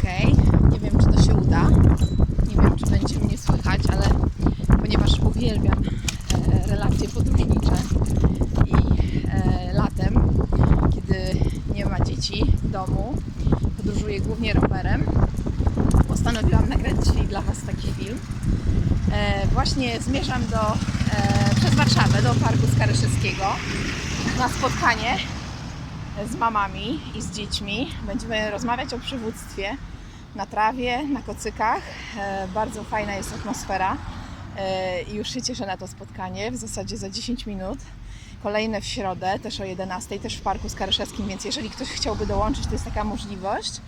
Okej, nie wiem czy to się uda. Nie wiem czy będzie mnie słychać, ale ponieważ uwielbiam e, relacje podróżnicze i e, latem, kiedy nie ma dzieci w domu, podróżuję głównie rowerem, postanowiłam nagrać dzisiaj dla Was taki film. E, właśnie zmierzam do, przez Warszawę do Parku Skaryszewskiego na spotkanie z mamami i z dziećmi. Będziemy rozmawiać o przywództwie na trawie, na kocykach. E, Bardzo fajna jest atmosfera e, i już się cieszę na to spotkanie. W zasadzie za 10 minut. Kolejne w środę, też o 11, też w Parku Skaryszewskim, więc jeżeli ktoś chciałby dołączyć, to jest taka możliwość.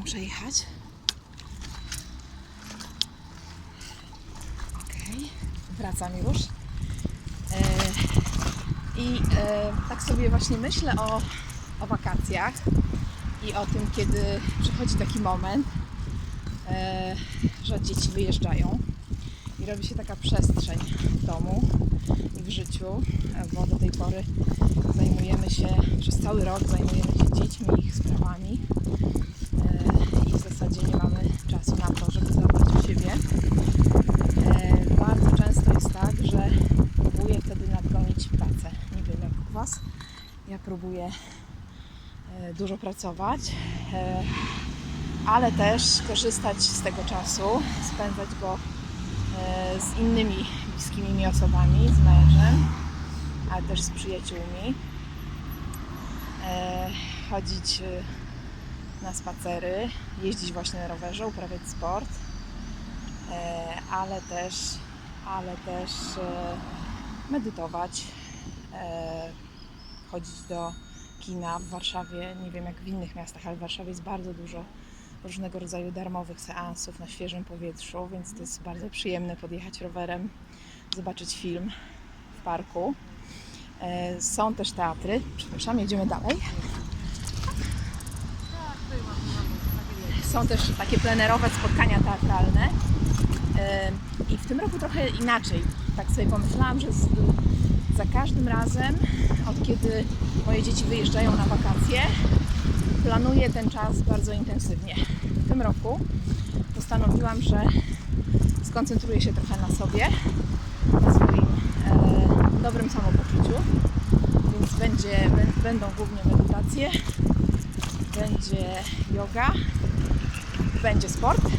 Muszę jechać. Okej, wracam już. E, I tak sobie właśnie myślę o, o wakacjach i o tym, kiedy przychodzi taki moment, e, że dzieci wyjeżdżają i robi się taka przestrzeń w domu i w życiu, bo do tej pory zajmujemy się, przez cały rok zajmujemy się dziećmi, ich sprawami e, i w zasadzie nie mamy czasu na to, żeby zadbać o siebie. E, Bardzo często jest tak, że próbuję wtedy nadgonić pracę. Nie wiem jak u Was. Ja próbuję dużo pracować, e, ale też korzystać z tego czasu, spędzać go e, z innymi bliskimi mi osobami, z mężem, ale też z przyjaciółmi. E, Chodzić e, na spacery, jeździć właśnie na rowerze, uprawiać sport e, ale też, ale też e, medytować, e, chodzić do kina w Warszawie. Nie wiem jak w innych miastach, ale w Warszawie jest bardzo dużo różnego rodzaju darmowych seansów na świeżym powietrzu, więc to jest bardzo przyjemne podjechać rowerem, zobaczyć film w parku. E, Są też teatry. Przepraszam, jedziemy dalej. Są też takie plenerowe spotkania teatralne. Ym, I w tym roku trochę inaczej. Tak sobie pomyślałam, że za każdym razem, od kiedy moje dzieci wyjeżdżają na wakacje, planuję ten czas bardzo intensywnie. W tym roku postanowiłam, że skoncentruję się trochę na sobie, na swoim e, dobrym samopoczuciu. Więc będzie, bę- będą głównie medytacje, będzie yoga, będzie sport e,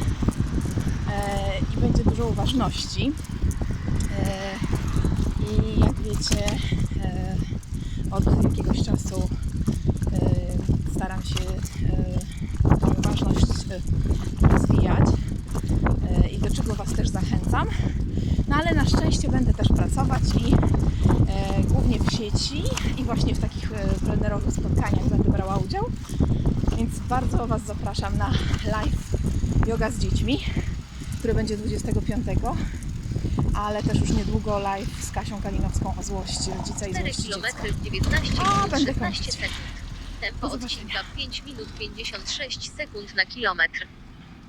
i będzie dużo uważności. E, I jak wiecie, e, od jakiegoś czasu e, staram się e, tą uważność e, rozwijać e, i do czego Was też zachęcam. No ale na szczęście będę też pracować i e, głównie w sieci i właśnie w takich e, plenerowych spotkaniach będę brała udział. Więc bardzo Was zapraszam na live yoga z dziećmi, który będzie 25, ale też już niedługo live z Kasią Kalinowską o złości rodzica i 4 złości dziecka. km 19 A, minut będę 16 kończyć. sekund. Tempo zobaczenia. odcinka 5 minut 56 sekund na kilometr.